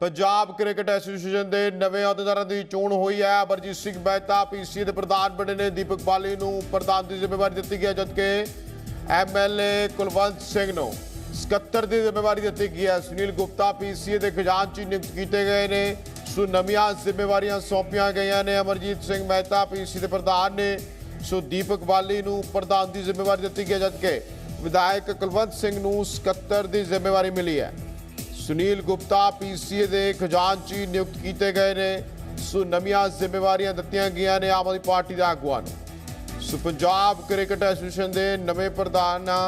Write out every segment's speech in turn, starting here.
Punjab cricket association ਦੇ ਨਵੇਂ ਅਹੁਦੇਦਾਰਾਂ ਦੀ ਚੋਣ ਹੋਈ ਹੈ। ਅਮਰਜੀਤ ਸਿੰਘ ਮਹਿਤਾ ਪੀਸੀ ਦੇ ਪ੍ਰਧਾਨ ਬਣੇ ਨੇ। ਦੀਪਕ ਬਾਲੀ ਨੂੰ ਪ੍ਰਧਾਨ ਦੀ ਜ਼ਿੰਮੇਵਾਰੀ ਦਿੱਤੀ ਗਈ ਹੈ, ਜਦਕਿ ਐਮਐਲਏ ਕੁਲਵੰਤ ਸਿੰਘ ਨੂੰ ਸਕੱਤਰ ਦੀ ਜ਼ਿੰਮੇਵਾਰੀ ਦਿੱਤੀ ਗਈ ਹੈ। ਸੁਨੀਲ ਗੁਪਤਾ ਪੀਸੀਏ ਦੇ ਖਜ਼ਾਨਚੀ ਨਿਯੁਕਤ ਕੀਤੇ ਗਏ ਨੇ। ਸੋ ਨਵੀਆਂ ਜ਼ਿੰਮੇਵਾਰੀਆਂ ਸੌਂਪੀਆਂ ਗਈਆਂ ਨੇ ਅਮਰਜੀਤ ਸਿੰਘ ਮਹਿਤਾ ਪੀਸੀ ਦੇ ਪ੍ਰਧਾਨ ਨੇ। ਸੋ ਦੀਪਕ ਬਾਲੀ ਨੂੰ ਪ੍ਰਧਾਨ ਦੀ ਜ਼ਿੰਮੇਵਾਰੀ ਦਿੱਤੀ ਗਈ ਹੈ, ਜਦਕਿ ਵਿਧਾਇਕ ਕੁਲਵੰਤ ਸਿੰਘ ਨੂੰ ਸਕੱਤਰ ਦੀ ਜ਼ਿੰਮੇਵਾਰੀ ਮਿਲੀ ਹੈ। ਸੁਨੀਲ ਗੁਪਤਾ ਪੀਸੀਏ ਦੇ ਖਜ਼ਾਨਚੀ ਨਿਯੁਕਤ ਕੀਤੇ ਗਏ ਨੇ। ਸੋ ਨਵੀਆਂ ਜ਼ਿੰਮੇਵਾਰੀਆਂ ਦਿੱਤੀਆਂ ਗਈਆਂ ਨੇ ਆਮ ਆਦਮੀ ਪਾਰਟੀ ਦੇ ਆਗੂਆਂ ਨੂੰ। ਸੋ ਪੰਜਾਬ ਕ੍ਰਿਕਟ ਐਸੋਸੀਏਸ਼ਨ ਦੇ ਨਵੇਂ ਪ੍ਰਧਾਨਾਂ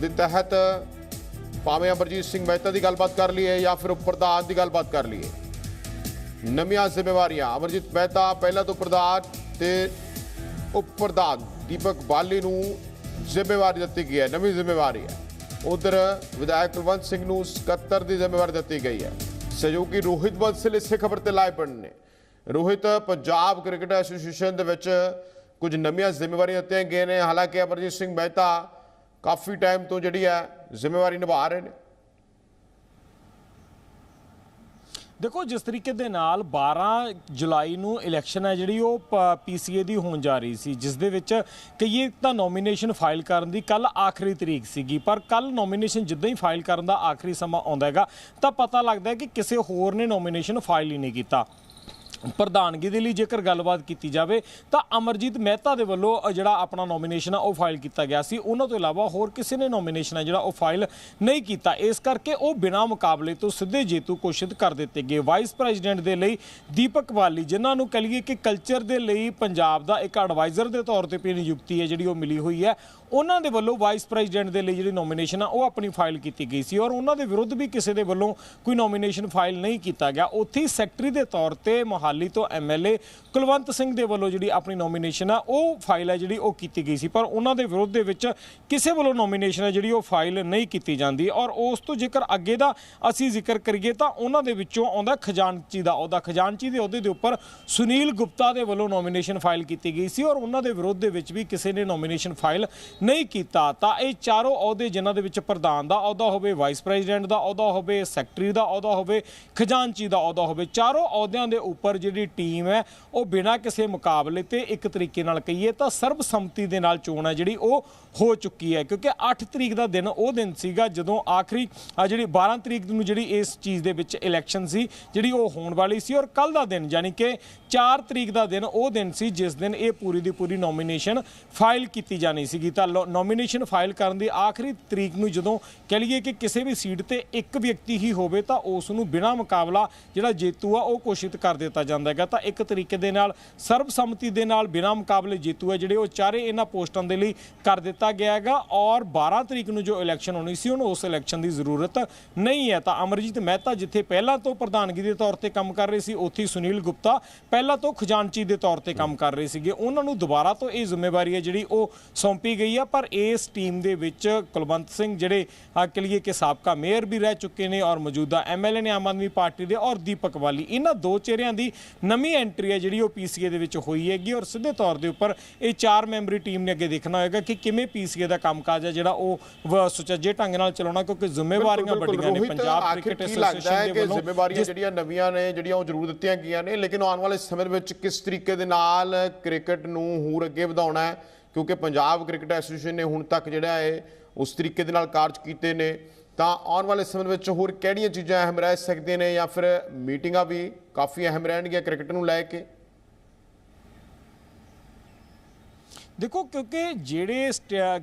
ਦੇ ਤਹਿਤ ਭਾਵੇਂ ਅਮਰਜੀਤ ਸਿੰਘ ਮਹਿਤਾ ਦੀ ਗੱਲਬਾਤ ਕਰ ਲਈਏ ਜਾਂ ਫਿਰ ਉਪ ਪ੍ਰਧਾਨ ਦੀ ਗੱਲਬਾਤ ਕਰ ਲਈਏ। ਨਵੀਆਂ ਜ਼ਿੰਮੇਵਾਰੀਆਂ। ਅਮਰਜੀਤ ਮਹਿਤਾ ਪਹਿਲਾਂ ਤੋਂ ਪ੍ਰਧਾਨ ਤੇ ਉਪ ਪ੍ਰਧਾਨ ਦੀਪਕ ਬਾਲੀ ਨੂੰ ਜ਼ਿੰਮੇਵਾਰੀ ਦਿੱਤੀ ਗਈ ਹੈ। ਨਵੀਂ ਜ਼ਿੰਮੇਵਾਰੀ ਹੈ। ਉਧਰ ਵਿਧਾਇਕ ਕੁਲਵੰਤ ਸਿੰਘ ਨੂੰ ਸਕੱਤਰ ਦੀ ਜ਼ਿੰਮੇਵਾਰੀ ਦਿੱਤੀ ਗਈ ਹੈ। ਸਹਿਯੋਗੀ ਰੋਹਿਤ ਬੰਸਲ ਇਸੇ ਖਬਰ ਤੇ ਲਾਈਵ ਪੜਨ ਨੇ। ਰੋਹਿਤ, ਪੰਜਾਬ ਕ੍ਰਿਕਟ ਐਸੋਸੀਏਸ਼ਨ ਦੇ ਵਿੱਚ ਕੁਝ ਨਵੀਆਂ ਜ਼ਿੰਮੇਵਾਰੀਆਂ ਦਿੱਤੀਆਂ ਗਈਆਂ ਨੇ। ਹਾਲਾਂਕਿ ਅਮਰਜੀਤ ਸਿੰਘ ਮਹਿਤਾ ਕਾਫੀ ਟਾਈਮ ਤੋਂ ਜਿਹੜੀ ਹੈ ਜ਼ਿੰਮੇਵਾਰੀ ਨਿਭਾ ਰਹੇ ਨੇ। ਦੇਖੋ, ਜਿਸ ਤਰੀਕੇ ਦੇ ਨਾਲ 12 ਜੁਲਾਈ ਨੂੰ ਇਲੈਕਸ਼ਨ ਹੈ ਜਿਹੜੀ, ਉਹ ਪੀਸੀਏ ਦੀ ਹੋਣ ਜਾ ਰਹੀ ਸੀ, ਜਿਸ ਦੇ ਵਿੱਚ ਕਈਏ ਤਾਂ ਨੋਮੀਨੇਸ਼ਨ ਫਾਈਲ ਕਰਨ ਦੀ ਕੱਲ ਆਖਰੀ ਤਰੀਕ ਸੀਗੀ, ਪਰ ਕੱਲ ਨੋਮੀਨੇਸ਼ਨ ਜਿੱਦਾਂ ਹੀ ਫਾਈਲ ਕਰਨ ਦਾ ਆਖਰੀ ਸਮਾਂ ਆਉਂਦਾ ਹੈਗਾ, ਤਾਂ ਪਤਾ ਲੱਗਦਾ ਹੈ ਕਿ ਕਿਸੇ ਹੋਰ ਨੇ ਨੋਮੀਨੇਸ਼ਨ ਫਾਈਲ ਹੀ ਨਹੀਂ ਕੀਤਾ। ਪ੍ਰਧਾਨਗੀ ਦੇ ਲਈ ਜੇਕਰ ਗੱਲਬਾਤ ਕੀਤੀ ਜਾਵੇ, ਤਾਂ ਅਮਰਜੀਤ ਮਹਿਤਾ ਦੇ ਵੱਲੋਂ ਜਿਹੜਾ ਆਪਣਾ ਨੋਮੀਨੇਸ਼ਨ ਆ, ਉਹ ਫਾਈਲ ਕੀਤਾ ਗਿਆ ਸੀ। ਉਹਨਾਂ ਤੋਂ ਇਲਾਵਾ ਹੋਰ ਕਿਸੇ ਨੇ ਨੋਮੀਨੇਸ਼ਨ ਆ, ਜਿਹੜਾ ਉਹ ਫਾਈਲ ਨਹੀਂ ਕੀਤਾ। ਇਸ ਕਰਕੇ ਉਹ ਬਿਨਾਂ ਮੁਕਾਬਲੇ ਤੋਂ ਸਿੱਧੇ ਜੇਤੂ ਘੋਸ਼ਿਤ ਕਰ ਦਿੱਤੇ ਗਏ। ਵਾਈਸ ਪ੍ਰੈਜ਼ੀਡੈਂਟ ਦੇ ਲਈ ਦੀਪਕ ਵਾਲੀ, ਜਿਨ੍ਹਾਂ ਨੂੰ ਕਹ ਲਈਏ ਕਿ ਕਲਚਰ ਦੇ ਲਈ ਪੰਜਾਬ ਦਾ ਇੱਕ ਐਡਵਾਈਜ਼ਰ ਦੇ ਤੌਰ ਤੇ ਵੀ ਨਿਯੁਕਤੀ ਹੈ, ਜਿਹੜੀ ਉਹ ਮਿਲੀ ਹੋਈ ਹੈ, ਉਹਨਾਂ ਦੇ ਵੱਲੋਂ ਵਾਈਸ ਪ੍ਰੈਜ਼ੀਡੈਂਟ ਦੇ ਲਈ ਜਿਹੜੀ ਨੋਮੀਨੇਸ਼ਨ ਆ, ਉਹ ਆਪਣੀ ਫਾਈਲ ਕੀਤੀ ਗਈ ਸੀ। ਔਰ ਉਹਨਾਂ ਦੇ ਵਿਰੁੱਧ ਵੀ ਕਿਸੇ ਦੇ ਵੱਲੋਂ ਕੋਈ ਨੋਮੀਨੇਸ਼ਨ ਫਾਈਲ ਨਹੀਂ ਕੀਤਾ ਗਿਆ। ਉੱਥੇ ਹੀ ਸੈਕਟਰੀ ਦੇ ਤੌਰ ਤੇ ਮੋਹਾਲੀ ਤੋਂ ਐਮਐਲਏ ਕੁਲਵੰਤ ਸਿੰਘ ਦੇ ਵੱਲੋਂ ਜਿਹੜੀ ਆਪਣੀ ਨੋਮੀਨੇਸ਼ਨ ਆ, ਉਹ ਫਾਈਲ ਹੈ ਜਿਹੜੀ ਉਹ ਕੀਤੀ ਗਈ ਸੀ। ਪਰ ਉਹਨਾਂ ਦੇ ਵਿਰੁੱਧ ਦੇ ਵਿੱਚ ਕਿਸੇ ਵੱਲੋਂ ਨੋਮੀਨੇਸ਼ਨ ਹੈ ਜਿਹੜੀ ਉਹ ਫਾਈਲ ਨਹੀਂ ਕੀਤੀ ਜਾਂਦੀ। ਔਰ ਉਸ ਤੋਂ ਜੇਕਰ ਅੱਗੇ ਦਾ ਅਸੀਂ ਜ਼ਿਕਰ ਕਰੀਏ ਤਾਂ ਉਹਨਾਂ ਦੇ ਵਿੱਚੋਂ ਆਉਂਦਾ ਖਜ਼ਾਨਚੀ ਦਾ ਅਹੁਦਾ ਖਜ਼ਾਨਚੀ ਦੇ ਅਹੁਦੇ ਦੇ ਉੱਪਰ ਸੁਨੀਲ ਗੁਪਤਾ ਦੇ ਵੱਲੋਂ ਨੋਮੀਨੇਸ਼ਨ ਫਾਈਲ ਕੀਤੀ ਗਈ ਸੀ। ਔਰ ਉਹਨਾਂ ਦੇ ਵਿਰੁੱਧ ਦੇ ਵਿੱਚ ਵੀ ਕਿਸੇ ਨੇ ਨੋਮੀਨੇਸ਼ਨ ਫਾਈਲ ਨਹੀਂ ਕੀਤਾ। ਤਾਂ ਇਹ ਚਾਰੋਂ ਅਹੁਦੇ ਜਿਨ੍ਹਾਂ ਦੇ ਵਿੱਚ ਪ੍ਰਧਾਨ ਦਾ ਅਹੁਦਾ ਹੋਵੇ ਵਾਈਸ ਪ੍ਰੈਜ਼ੀਡੈਂਟ ਦਾ ਅਹੁਦਾ ਹੋਵੇ ਸੈਕਟਰੀ ਦਾ ਅਹੁਦਾ ਹੋਵੇ, ਖਜ਼ਾਨਚੀ ਦਾ ਅਹੁਦਾ ਹੋਵੇ, ਚਾਰੋਂ ਅਹੁਦਿਆਂ ਦੇ ਉੱਪਰ ਜਿਹੜੀ ਟੀਮ ਹੈ, ਉਹ ਬਿਨਾਂ ਕਿਸੇ ਮੁਕਾਬਲੇ ਤੇ ਇੱਕ ਤਰੀਕੇ ਨਾਲ ਕਹੀਏ ਤਾਂ ਸਰਬਸੰਮਤੀ ਦੇ ਨਾਲ ਚੋਣ ਹੈ ਜਿਹੜੀ ਉਹ ਹੋ ਚੁੱਕੀ ਹੈ। ਕਿਉਂਕਿ 8 ਤਰੀਕ ਦਾ ਦਿਨ, ਉਹ ਦਿਨ ਸੀਗਾ ਜਦੋਂ ਆਖਰੀ ਜਿਹੜੀ 12 ਤਰੀਕ ਨੂੰ ਜਿਹੜੀ ਇਸ ਚੀਜ਼ ਦੇ ਵਿੱਚ ਇਲੈਕਸ਼ਨ ਸੀ, ਜਿਹੜੀ ਉਹ ਹੋਣ ਵਾਲੀ ਸੀ। ਔਰ ਕੱਲ ਦਾ ਦਿਨ, ਯਾਨੀ ਕਿ 4 ਤਰੀਕ ਦਾ ਦਿਨ, ਉਹ ਦਿਨ ਸੀ ਜਿਸ ਦਿਨ ਇਹ ਪੂਰੀ ਦੀ ਪੂਰੀ ਨੋਮੀਨੇਸ਼ਨ ਫਾਈਲ ਕੀਤੀ ਜਾਣੀ ਸੀਗੀ। ਤਾਂ ਨੋਮੀਨੇਸ਼ਨ ਫਾਈਲ ਕਰਨ ਦੀ ਆਖਰੀ ਤਰੀਕ ਨੂੰ ਜਦੋਂ ਕਹ ਲਈਏ ਕਿ ਕਿਸੇ ਵੀ ਸੀਟ ਤੇ ਇੱਕ ਵਿਅਕਤੀ ਹੀ ਹੋਵੇ ਤਾਂ ਉਸ ਨੂੰ ਬਿਨਾਂ ਮੁਕਾਬਲਾ ਜਿਹੜਾ ਜੇਤੂ ਆ, ਉਹ ਘੋਸ਼ਿਤ ਕਰ ਦਿੱਤਾ ਜਾਂਦਾ ਹੈਗਾ, ਤਾਂ ਇੱਕ ਤਰੀਕੇ ਦੇ ਨਾਲ, ਸਰਬਸੰਮਤੀ ਦੇ ਨਾਲ ਬਿਨਾਂ ਮੁਕਾਬਲੇ ਜੇਤੂ ਹੈ ਜਿਹੜੇ ਉਹ ਚਾਰੇ ਇਹਨਾਂ ਪੋਸਟਾਂ ਦੇ ਲਈ ਕਰ ਦਿੱਤਾ ਗਿਆ ਹੈਗਾ ਔਰ 12 ਤਰੀਕ ਨੂੰ ਜੋ ਇਲੈਕਸ਼ਨ ਹੋਣੀ ਸੀ, ਉਹਨੂੰ ਉਸ ਇਲੈਕਸ਼ਨ ਦੀ ਜ਼ਰੂਰਤ ਨਹੀਂ ਹੈ। ਤਾਂ ਅਮਰਜੀਤ ਮਹਿਤਾ ਜਿੱਥੇ ਪਹਿਲਾਂ ਤੋਂ ਪ੍ਰਧਾਨਗੀ ਦੇ ਤੌਰ ਤੇ ਕੰਮ ਕਰ ਰਹੇ ਸੀ, ਉੱਥੇ ਹੀ ਸੁਨੀਲ ਗੁਪਤਾ ਪਹਿਲਾਂ ਤੋਂ ਖਜ਼ਾਨਚੀ ਦੇ ਤੌਰ ਤੇ ਕੰਮ ਕਰ ਰਹੇ ਸੀਗੇ। ਉਹਨਾਂ ਨੂੰ ਦੁਬਾਰਾ ਤੋਂ ਇਹ ਜ਼ਿੰਮੇਵਾਰੀ ਹੈ ਜਿਹੜੀ ਉਹ ਸੌਂਪੀ ਗਈ ਆ, ਪਰ ਇਸ ਟੀਮ ਦੇ ਵਿੱਚ ਕੁਲਵੰਤ ਸਿੰਘ ਜਿਹੜੇ ਆ ਲਈਏ ਕਿ ਸਾਬਕਾ ਮੇਅਰ ਵੀ ਰਹਿ ਚੁੱਕੇ ਨੇ ਔਰ ਮੌਜੂਦਾ ਐਮਐਲਏ ਨੇ ਆਮ ਆਦਮੀ ਪਾਰਟੀ ਦੇ ਔਰ ਦੀਪਕ ਵਾਲੀ। ਇਹਨਾਂ ਦੋ ਚਿਹਰਿਆਂ ਦੀ ਨਵੀਂ ਐਂਟਰੀ ਹੈ ਜਿਹੜੀ ਉਹ ਪੀਸੀਏ ਦੇ ਵਿੱਚ ਹੋਈ ਹੈਗੀ ਔਰ ਸਿੱਧੇ ਤੌਰ ਦੇ ਉੱਪਰ ਇਹ ਚਾਰ ਮੈਂਬਰੀ ਟੀਮ ਨੇ ਅੱਗੇ ਦੇਖਣਾ ਹੋਏਗਾ ਕਿ ਕਿਵੇਂ ਪੀਸੀਏ ਦਾ ਕੰਮਕਾਜ ਹੈ ਜਿਹੜਾ ਉਹ ਸੁਚੱਜੇ ਢੰਗ ਨਾਲ ਚਲਾਉਣਾ ਕਿਉਂਕਿ ਜ਼ਿੰਮੇਵਾਰੀਆਂ ਵੱਡੀਆਂ ਨੇ ਪੰਜਾਬ ਕ੍ਰਿਕਟ ਕੀ ਲੱਗਦਾ ਹੈ ਐਸੋਸੀਏਸ਼ਨ ਦੇ ਕਿ ਵੱਲੋਂ ਜ਼ਿੰਮੇਵਾਰੀਆਂ ਜਿਹੜੀਆਂ ਨਵੀਆਂ ਨੇ ਜਿਹੜੀਆਂ ਉਹ ਜ਼ਰੂਰ ਦਿੱਤੀਆਂ ਗਈਆਂ ਨੇ ਲੇਕਿਨ ਆਉਣ ਵਾਲੇ ਸਮੇਂ ਵਿੱਚ ਕਿਸ ਤਰੀਕੇ ਦੇ ਨਾਲ ਕ੍ਰਿਕਟ ਨੂੰ ਹੋਰ ਅੱਗੇ ਵਧਾਉਣਾ ਹੈ? ਕਿਉਂਕਿ ਪੰਜਾਬ ਕ੍ਰਿਕਟ ਐਸੋਸੀਏਸ਼ਨ ਨੇ ਹੁਣ ਤੱਕ ਜਿਹੜਾ ਹੈ ਉਸ ਤਰੀਕੇ ਦੇ ਨਾਲ ਕਾਰਜ ਕੀਤੇ ਨੇ। ਤਾਂ ਆਉਣ ਵਾਲੇ ਸਮੇਂ ਵਿੱਚ ਹੋਰ ਕਿਹੜੀਆਂ ਚੀਜ਼ਾਂ ਅਹਿਮ ਰਹਿ ਸਕਦੀਆਂ ਨੇ ਜਾਂ ਫਿਰ ਮੀਟਿੰਗਾਂ ਵੀ ਕਾਫੀ ਅਹਿਮ ਰਹਿਣਗੀਆਂ ਕ੍ਰਿਕਟ ਨੂੰ ਲੈ ਕੇ? ਦੇਖੋ ਕਿਉਂਕਿ ਜਿਹੜੇ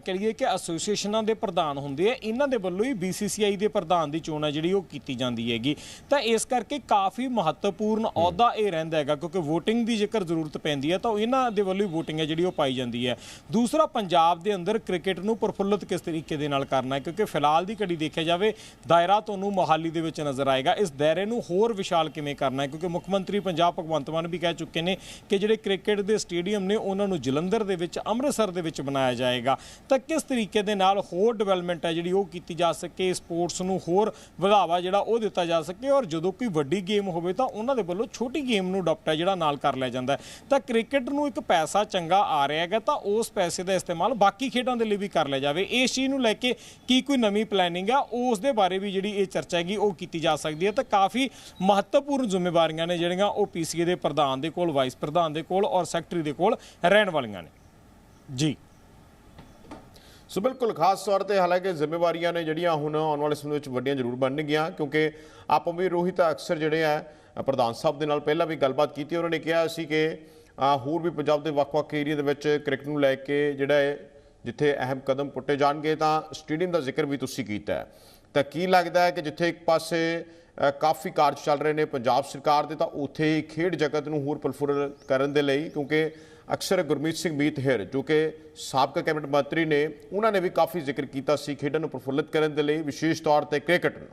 ਲਈਏ ਕਿ ਐਸੋਸੀਏਸ਼ਨਾਂ ਦੇ ਪ੍ਰਧਾਨ ਹੁੰਦੇ ਆ ਇਹਨਾਂ ਦੇ ਵੱਲੋਂ ਹੀ BCCI ਦੇ ਪ੍ਰਧਾਨ ਦੀ ਚੋਣ ਹੈ ਜਿਹੜੀ ਉਹ ਕੀਤੀ ਜਾਂਦੀ ਹੈਗੀ। ਤਾਂ ਇਸ ਕਰਕੇ ਕਾਫੀ ਮਹੱਤਵਪੂਰਨ ਅਹੁਦਾ ਇਹ ਰਹਿੰਦਾ ਹੈਗਾ ਕਿਉਂਕਿ VOTING ਦੀ ਜੇਕਰ ਜ਼ਰੂਰਤ ਪੈਂਦੀ ਹੈ ਤਾਂ ਇਹਨਾਂ ਦੇ ਵੱਲੋਂ ਹੀ VOTING ਹੈ ਜਿਹੜੀ ਉਹ ਪਾਈ ਜਾਂਦੀ ਹੈ। ਦੂਸਰਾ ਪੰਜਾਬ ਦੇ ਅੰਦਰ ਕ੍ਰਿਕਟ ਨੂੰ ਪ੍ਰਫੁੱਲਤ ਕਿਸ ਤਰੀਕੇ ਦੇ ਨਾਲ ਕਰਨਾ ਹੈ? ਕਿਉਂਕਿ ਫਿਲਹਾਲ ਦੀ ਘੜੀ ਦੇਖਿਆ ਜਾਵੇ ਦਾਇਰਾ ਤੁਹਾਨੂੰ ਮੋਹਾਲੀ ਦੇ ਵਿੱਚ ਨਜ਼ਰ ਆਏਗਾ। ਇਸ ਦਾਇਰੇ ਨੂੰ ਹੋਰ ਵਿਸ਼ਾਲ ਕਿਵੇਂ ਕਰਨਾ ਹੈ? ਕਿਉਂਕਿ ਮੁੱਖ ਮੰਤਰੀ ਪੰਜਾਬ ਭਗਵੰਤ ਮਾਨ ਵੀ ਕਹਿ ਚੁੱਕੇ ਨੇ ਕਿ ਜਿਹੜੇ ਕ੍ਰਿਕਟ ਦੇ ਸਟੇਡੀਅਮ ਨੇ ਉਹਨਾਂ ਨੂੰ ਜਲੰਧਰ ਦੇ ਵਿੱਚ ਅੰਮ੍ਰਿਤਸਰ ਦੇ ਵਿੱਚ ਬਣਾਇਆ ਜਾਏਗਾ। ਤਾਂ ਕਿਸ ਤਰੀਕੇ ਦੇ ਨਾਲ ਹੋਰ ਡਿਵੈਲਪਮੈਂਟ ਹੈ ਜਿਹੜੀ ਉਹ ਕੀਤੀ ਜਾ ਸਕੇ ਸਪੋਰਟਸ ਨੂੰ ਹੋਰ ਵਧਾਵਾ ਜਿਹੜਾ ਉਹ ਦਿੱਤਾ ਜਾ ਸਕੇ ਔਰ ਜਦੋਂ ਕੋਈ ਵੱਡੀ ਗੇਮ ਹੋਵੇ ਤਾਂ ਉਹਨਾਂ ਦੇ ਵੱਲੋਂ ਛੋਟੀ ਗੇਮ ਨੂੰ ਅਡਾਪਟ ਹੈ ਜਿਹੜਾ ਨਾਲ ਕਰ ਲਿਆ ਜਾਂਦਾ ਤਾਂ ਕ੍ਰਿਕਟ ਨੂੰ ਇੱਕ ਪੈਸਾ ਚੰਗਾ ਆ ਰਿਹਾ ਹੈਗਾ ਤਾਂ ਉਸ ਪੈਸੇ ਦਾ ਇਸਤੇਮਾਲ ਬਾਕੀ ਖੇਡਾਂ ਦੇ ਲਈ ਵੀ ਕਰ ਲਿਆ ਜਾਵੇ। ਇਸ ਚੀਜ਼ ਨੂੰ ਲੈ ਕੇ ਕੀ ਕੋਈ ਨਵੀਂ ਪਲੈਨਿੰਗ ਆ, ਉਸ ਦੇ ਬਾਰੇ ਵੀ ਜਿਹੜੀ ਇਹ ਚਰਚਾ ਹੈਗੀ ਉਹ ਕੀਤੀ ਜਾ ਸਕਦੀ ਹੈ। ਤਾਂ ਕਾਫੀ ਮਹੱਤਵਪੂਰਨ ਜ਼ਿੰਮੇਵਾਰੀਆਂ ਨੇ ਜਿਹੜੀਆਂ ਉਹ ਪੀਸੀਏ ਦੇ ਪ੍ਰਧਾਨ ਦੇ ਕੋਲ ਵਾਈਸ ਪ੍ਰਧਾਨ ਦੇ ਕੋਲ ਔਰ ਸੈਕਟਰੀ ਦੇ ਕੋਲ ਰਹਿਣ ਵਾਲੀਆਂ ਨੇ। ਜੀ। ਸੋ ਬਿਲਕੁਲ, ਖਾਸ ਤੌਰ ਤੇ ਹਾਲਾਂਕਿ ਜ਼ਿੰਮੇਵਾਰੀਆਂ ਨੇ ਜਿਹੜੀਆਂ ਹੁਣ ਆਉਣ ਵਾਲੇ ਸਮੇਂ ਵਿੱਚ ਵੱਡੀਆਂ ਜ਼ਰੂਰ ਬਣਨਗੀਆਂ ਕਿਉਂਕਿ ਆਪੋ ਵੀ ਰੋਹਿਤ ਅਕਸਰ ਜਿਹੜੇ ਆ, ਪ੍ਰਧਾਨ ਸਾਹਿਬ ਦੇ ਨਾਲ ਪਹਿਲਾਂ ਵੀ ਗੱਲਬਾਤ ਕੀਤੀ, ਉਹਨਾਂ ਨੇ ਕਿਹਾ ਸੀ ਕਿ ਹੋਰ ਵੀ ਪੰਜਾਬ ਦੇ ਵੱਖ-ਵੱਖ ਏਰੀਆ ਦੇ ਵਿੱਚ ਕ੍ਰਿਕਟ ਨੂੰ ਲੈ ਕੇ ਜਿਹੜਾ ਹੈ ਜਿੱਥੇ ਅਹਿਮ ਕਦਮ ਪੁੱਟੇ ਜਾਣਗੇ, ਤਾਂ ਸਟੇਡੀਅਮ ਦਾ ਜ਼ਿਕਰ ਵੀ ਤੁਸੀਂ ਕੀਤਾ ਤਾਂ ਕੀ ਲੱਗਦਾ ਹੈ ਕਿ ਜਿੱਥੇ ਇੱਕ ਪਾਸੇ ਕਾਫੀ ਕਾਰਜ ਚੱਲ ਰਹੇ ਨੇ ਪੰਜਾਬ ਸਰਕਾਰ ਦੇ, ਤਾਂ ਉੱਥੇ ਹੀ ਖੇਡ ਜਗਤ ਨੂੰ ਹੋਰ ਪ੍ਰਫੁੱਲਤ ਕਰਨ ਦੇ ਲਈ, ਕਿਉਂਕਿ ਅਕਸਰ ਗੁਰਮੀਤ ਸਿੰਘ ਮੀਤਹੇਰ ਜੋ ਕਿ ਸਾਬਕਾ ਕੈਬਨਿਟ ਮੰਤਰੀ ਨੇ, ਉਹਨਾਂ ਨੇ ਵੀ ਕਾਫੀ ਜ਼ਿਕਰ ਕੀਤਾ ਸੀ ਖੇਡਾਂ ਨੂੰ ਪ੍ਰਫੁੱਲਿਤ ਕਰਨ ਦੇ ਲਈ, ਵਿਸ਼ੇਸ਼ ਤੌਰ ਤੇ ਕ੍ਰਿਕਟ ਨੂੰ।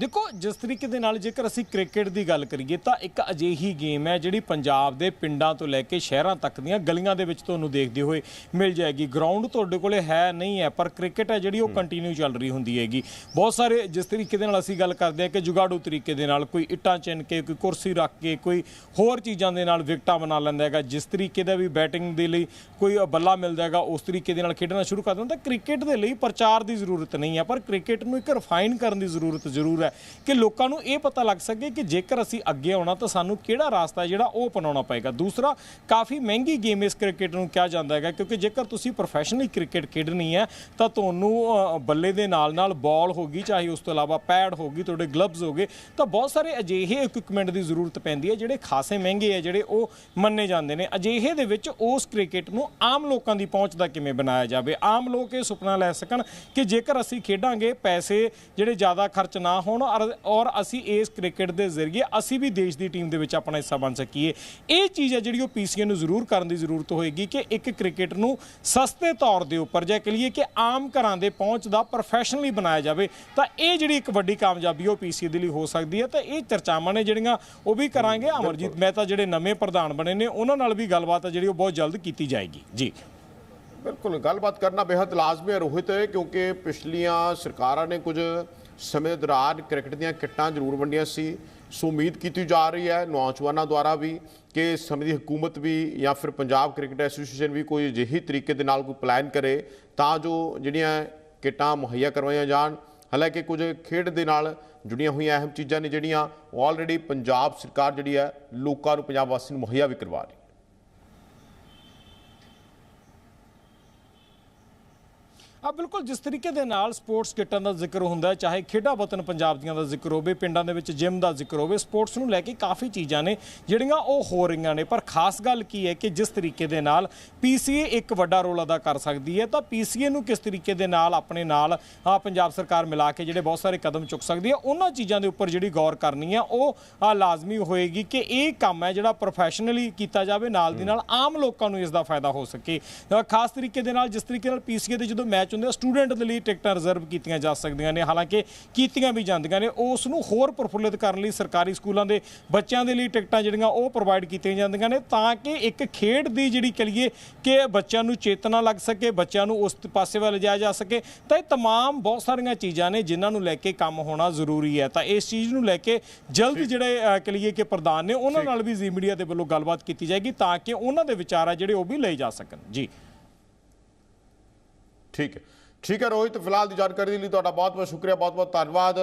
ਦੇਖੋ ਜਿਸ ਤਰੀਕੇ ਦੇ ਨਾਲ ਜੇਕਰ ਅਸੀਂ ਕ੍ਰਿਕਟ ਦੀ ਗੱਲ ਕਰੀਏ ਤਾਂ ਇੱਕ ਅਜਿਹੀ ਗੇਮ ਹੈ ਜਿਹੜੀ ਪੰਜਾਬ ਦੇ ਪਿੰਡਾਂ ਤੋਂ ਲੈ ਕੇ ਸ਼ਹਿਰਾਂ ਤੱਕ ਦੀਆਂ ਗਲੀਆਂ ਦੇ ਵਿੱਚ ਤੁਹਾਨੂੰ ਦੇਖਦੇ ਹੋਏ ਮਿਲ ਜਾਏਗੀ। ਗਰਾਊਂਡ ਤੁਹਾਡੇ ਕੋਲੇ ਹੈ ਨਹੀਂ ਹੈ ਪਰ ਕ੍ਰਿਕਟ ਹੈ ਜਿਹੜੀ ਉਹ ਕੰਟੀਨਿਊ ਚੱਲ ਰਹੀ ਹੁੰਦੀ ਹੈਗੀ। ਬਹੁਤ ਸਾਰੇ ਜਿਸ ਤਰੀਕੇ ਦੇ ਨਾਲ ਅਸੀਂ ਗੱਲ ਕਰਦੇ ਹਾਂ ਕਿ ਜੁਗਾੜੂ ਤਰੀਕੇ ਦੇ ਨਾਲ ਕੋਈ ਇੱਟਾਂ ਚਿਣ ਕੇ ਕੋਈ ਕੁਰਸੀ ਰੱਖ ਕੇ ਕੋਈ ਹੋਰ ਚੀਜ਼ਾਂ ਦੇ ਨਾਲ ਵਿਕਟਾਂ ਬਣਾ ਲੈਂਦਾ ਹੈਗਾ। ਜਿਸ ਤਰੀਕੇ ਦਾ ਵੀ ਬੈਟਿੰਗ ਦੇ ਲਈ ਕੋਈ ਬੱਲਾ ਮਿਲਦਾ ਹੈਗਾ ਉਸ ਤਰੀਕੇ ਦੇ ਨਾਲ ਖੇਡਣਾ ਸ਼ੁਰੂ ਕਰ ਦਿੰਦਾ। ਕ੍ਰਿਕਟ ਦੇ ਲਈ ਪ੍ਰਚਾਰ ਦੀ ਜ਼ਰੂਰਤ ਨਹੀਂ ਹੈ ਪਰ ਕ੍ਰਿਕਟ ਨੂੰ ਇੱਕ ਰਿਫਾਈਨ ਕਰਨ ਦੀ ਜ਼ਰੂਰਤ ਜ਼ਰੂਰ ਹੈ ਕਿ ਲੋਕਾਂ ਨੂੰ ਇਹ ਪਤਾ ਲੱਗ ਸਕੇ ਕਿ ਜੇਕਰ ਅਸੀਂ ਅੱਗੇ ਆਉਣਾ ਤਾਂ ਸਾਨੂੰ ਕਿਹੜਾ ਰਾਸਤਾ ਜਿਹੜਾ ਉਹ ਅਪਣਾਉਣਾ ਪਏਗਾ। ਦੂਸਰਾ, ਕਾਫੀ ਮਹਿੰਗੀ ਗੇਮ ਇਸ ਕ੍ਰਿਕਟ ਨੂੰ ਕਿਹਾ ਜਾਂਦਾ ਹੈਗਾ ਕਿਉਂਕਿ ਜੇਕਰ ਤੁਸੀਂ ਪ੍ਰੋਫੈਸ਼ਨਲੀ ਕ੍ਰਿਕਟ ਖੇਡਣੀ ਹੈ ਤਾਂ ਤੁਹਾਨੂੰ ਬੱਲੇ ਦੇ ਨਾਲ ਨਾਲ ਬਾਲ ਹੋਗੀ ਚਾਹੇ ਉਸ ਤੋਂ ਇਲਾਵਾ ਪੈਡ ਹੋਗੀ ਤੁਹਾਡੇ ਗਲਵਜ਼ ਹੋਗੇ ਤਾਂ ਬਹੁਤ ਸਾਰੇ ਅਜਿਹੇ ਇਕਵਿਪਮੈਂਟ ਦੀ ਜ਼ਰੂਰਤ ਪੈਂਦੀ ਹੈ ਜਿਹੜੇ ਖਾਸੇ ਮਹਿੰਗੇ ਹੈ, ਜਿਹੜੇ ਉਹ ਮੰਨੇ ਜਾਂਦੇ ਨੇ। ਅਜਿਹੇ ਦੇ ਵਿੱਚ ਉਸ ਕ੍ਰਿਕਟ ਨੂੰ ਆਮ ਲੋਕਾਂ ਦੀ ਪਹੁੰਚ ਦਾ ਕਿਵੇਂ ਬਣਾਇਆ ਜਾਵੇ? ਆਮ ਲੋਕ ਇਹ ਸੁਪਨਾ ਲੈ ਸਕਣ ਕਿ ਜੇਕਰ ਅਸੀਂ ਖੇਡਾਂਗੇ, ਪੈਸੇ ਜਿਹੜੇ ਜ਼ਿਆਦਾ ਖਰਚ ਨਾ ਹੋਣ ਔਰ- ਔਰ ਅਸੀਂ ਇਸ ਕ੍ਰਿਕਟ ਦੇ ਜ਼ਰੀਏ ਅਸੀਂ ਵੀ ਦੇਸ਼ ਦੀ ਟੀਮ ਦੇ ਵਿੱਚ ਆਪਣਾ ਹਿੱਸਾ ਬਣ ਸਕੀਏ। ਇਹ ਚੀਜ਼ ਹੈ ਜਿਹੜੀ ਉਹ ਪੀਸੀਏ ਨੂੰ ਜ਼ਰੂਰ ਕਰਨ ਦੀ ਜ਼ਰੂਰਤ ਹੋਏਗੀ ਕਿ ਇੱਕ ਕ੍ਰਿਕਟ ਨੂੰ ਸਸਤੇ ਤੌਰ ਦੇ ਉੱਪਰ ਜਾਂ ਕਹੀਏ ਕਿ ਆਮ ਘਰਾਂ ਦੇ ਪਹੁੰਚ ਦਾ ਪ੍ਰੋਫੈਸ਼ਨਲੀ ਬਣਾਇਆ ਜਾਵੇ ਤਾਂ ਇਹ ਜਿਹੜੀ ਇੱਕ ਵੱਡੀ ਕਾਮਯਾਬੀ ਉਹ ਪੀਸੀਏ ਦੇ ਲਈ ਹੋ ਸਕਦੀ ਹੈ। ਤਾਂ ਇਹ ਚਰਚਾਵਾਂ ਨੇ ਜਿਹੜੀਆਂ ਉਹ ਵੀ ਕਰਾਂਗੇ। ਅਮਰਜੀਤ ਮਹਿਤਾ ਜਿਹੜੇ ਨਵੇਂ ਪ੍ਰਧਾਨ ਬਣੇ ਨੇ ਉਹਨਾਂ ਨਾਲ ਵੀ ਗੱਲਬਾਤ ਹੈ ਜਿਹੜੀ ਉਹ ਬਹੁਤ ਜਲਦ ਕੀਤੀ ਜਾਏਗੀ। ਜੀ। ਬਿਲਕੁਲ ਗੱਲਬਾਤ ਕਰਨਾ ਬੇहद ਲਾਜ਼ਮੀ ਹੈ ਰੋਹਿਤ ਕਿਉਂਕਿ ਪਿਛਲੀਆਂ ਸਰਕਾਰਾਂ ਨੇ ਕੁਝ ਸਮੇਂ ਦੌਰਾਨ ਕ੍ਰਿਕਟ ਦੀਆਂ ਕਿੱਟਾਂ ਜ਼ਰੂਰ ਵੰਡੀਆਂ ਸੀ। ਸੋ ਉਮੀਦ ਕੀਤੀ ਜਾ ਰਹੀ ਹੈ, ਨੌਜਵਾਨਾਂ ਦੁਆਰਾ ਵੀ ਕਿ ਸਮੇਂ ਦੀ ਹਕੂਮਤ ਵੀ ਜਾਂ ਫਿਰ ਪੰਜਾਬ ਕ੍ਰਿਕਟ ਐਸੋਸੀਏਸ਼ਨ ਵੀ ਕੋਈ ਅਜਿਹੀ ਤਰੀਕੇ ਦੇ ਨਾਲ ਕੋਈ ਪਲਾਨ ਕਰੇ ਤਾਂ ਜੋ ਜਿਹੜੀਆਂ ਕਿੱਟਾਂ ਮੁਹੱਈਆ ਕਰਵਾਈਆਂ ਜਾਣ। ਹਾਲਾਂਕਿ ਕੁਝ ਖੇਡ ਦੇ ਨਾਲ ਜੁੜੀਆਂ ਹੋਈਆਂ ਅਹਿਮ ਚੀਜ਼ਾਂ ਨੇ ਜਿਹੜੀਆਂ ਆਲਰੇਡੀ ਪੰਜਾਬ ਸਰਕਾਰ ਜਿਹੜੀ ਹੈ ਲੋਕਾਂ ਨੂੰ ਪੰਜਾਬ ਵਾਸੀਆਂ ਨੂੰ ਮੁਹੱਈਆ ਵੀ ਕਰਵਾ ਰਹੀ ਆ ਬਿਲਕੁਲ ਜਿਸ ਤਰੀਕੇ ਦੇ ਨਾਲ ਸਪੋਰਟਸ ਕਿੱਟਾਂ ਦਾ ਜ਼ਿਕਰ ਹੁੰਦਾ ਹੈ ਚਾਹੇ ਖੇਡਾਂ ਵਤਨ ਪੰਜਾਬ ਦੀਆਂ ਦਾ ਜ਼ਿਕਰ ਹੋਵੇ ਪਿੰਡਾਂ ਦੇ ਵਿੱਚ ਜਿਮ ਦਾ ਜ਼ਿਕਰ ਹੋਵੇ ਸਪੋਰਟਸ ਨੂੰ ਲੈ ਕੇ ਕਾਫੀ ਚੀਜ਼ਾਂ ਨੇ ਜਿਹੜੀਆਂ ਉਹ ਹੋ ਰਹੀਆਂ ਨੇ। ਪਰ ਖਾਸ ਗੱਲ ਕੀ ਹੈ ਕਿ ਜਿਸ ਤਰੀਕੇ ਦੇ ਨਾਲ ਪੀਸੀਏ ਇੱਕ ਵੱਡਾ ਰੋਲ ਅਦਾ ਕਰ ਸਕਦੀ ਹੈ ਤਾਂ ਪੀਸੀਏ ਨੂੰ ਕਿਸ ਤਰੀਕੇ ਦੇ ਨਾਲ ਆਪਣੇ ਨਾਲ ਆ ਪੰਜਾਬ ਸਰਕਾਰ ਮਿਲਾ ਕੇ ਜਿਹੜੇ ਬਹੁਤ ਸਾਰੇ ਕਦਮ ਚੁੱਕ ਸਕਦੀ ਹੈ ਉਹਨਾਂ ਚੀਜ਼ਾਂ ਦੇ ਉੱਪਰ ਜਿਹੜੀ ਗੌਰ ਕਰਨੀ ਹੈ ਉਹ ਆ ਲਾਜ਼ਮੀ ਹੋਏਗੀ ਕਿ ਇਹ ਕੰਮ ਹੈ ਜਿਹੜਾ ਪ੍ਰੋਫੈਸ਼ਨਲੀ ਕੀਤਾ ਜਾਵੇ ਨਾਲ ਦੀ ਨਾਲ ਆਮ ਲੋਕਾਂ ਨੂੰ ਇਸ ਦਾ ਫਾਇਦਾ ਹੋ ਸਕੇ। ਖਾਸ ਤਰੀਕੇ ਦੇ ਨਾਲ ਜਿਸ ਤਰੀਕੇ ਨਾਲ ਪੀਸੀਏ ਦੇ ਜਦੋਂ ਮੈਚ ਹੁੰਦੇ ਆ ਸਟੂਡੈਂਟ ਦੇ ਲਈ ਟਿਕਟਾਂ ਰਿਜ਼ਰਵ ਕੀਤੀਆਂ ਜਾ ਸਕਦੀਆਂ ਨੇ ਹਾਲਾਂਕਿ ਕੀਤੀਆਂ ਵੀ ਜਾਂਦੀਆਂ ਨੇ ਉਸ ਨੂੰ ਹੋਰ ਪ੍ਰਫੁੱਲਿਤ ਕਰਨ ਲਈ ਸਰਕਾਰੀ ਸਕੂਲਾਂ ਦੇ ਬੱਚਿਆਂ ਦੇ ਲਈ ਟਿਕਟਾਂ ਜਿਹੜੀਆਂ ਉਹ ਪ੍ਰੋਵਾਈਡ ਕੀਤੀਆਂ ਜਾਂਦੀਆਂ ਨੇ ਤਾਂ ਕਿ ਇੱਕ ਖੇਡ ਦੀ ਜਿਹੜੀ ਕਹੀਏ ਕਿ ਬੱਚਿਆਂ ਨੂੰ ਚੇਤਨਾ ਲੱਗ ਸਕੇ ਬੱਚਿਆਂ ਨੂੰ ਉਸ ਪਾਸੇ ਵੱਲ ਲਿਜਾਇਆ ਜਾ ਸਕੇ ਤਾਂ ਇਹ तमाम ਬਹੁਤ ਸਾਰੀਆਂ ਚੀਜ਼ਾਂ ਨੇ ਜਿਨ੍ਹਾਂ ਨੂੰ ਲੈ ਕੇ ਕੰਮ ਹੋਣਾ ਜ਼ਰੂਰੀ ਹੈ ਤਾਂ ਇਸ ਚੀਜ਼ ਨੂੰ ਲੈ ਕੇ ਜਲਦ ਜਿਹੜੇ ਅ, ਕਹੀਏ ਕਿ ਪ੍ਰਧਾਨ ਨੇ ਉਹਨਾਂ ਨਾਲ ਵੀ ਜ਼ੀ ਮੀਡੀਆ ਦੇ ਵੱਲੋਂ ਗੱਲਬਾਤ ਕੀਤੀ ਜਾਏਗੀ ਤਾਂ ਕਿ ਉਹਨਾਂ ਦੇ ਵਿਚਾਰ ਆ ਜਿਹੜੇ ਉਹ ਵੀ ਲਏ ਜਾ ਸਕਣ ਜੀ ਠੀਕ ਹੈ। ਠੀਕ ਹੈ ਰੋਹਿਤ, ਫਿਲਹਾਲ ਦੀ ਜਾਣਕਾਰੀ ਲਈ ਤੁਹਾਡਾ ਬਹੁਤ ਬਹੁਤ ਸ਼ੁਕਰੀਆ ਬਹੁਤ ਬਹੁਤ ਧੰਨਵਾਦ।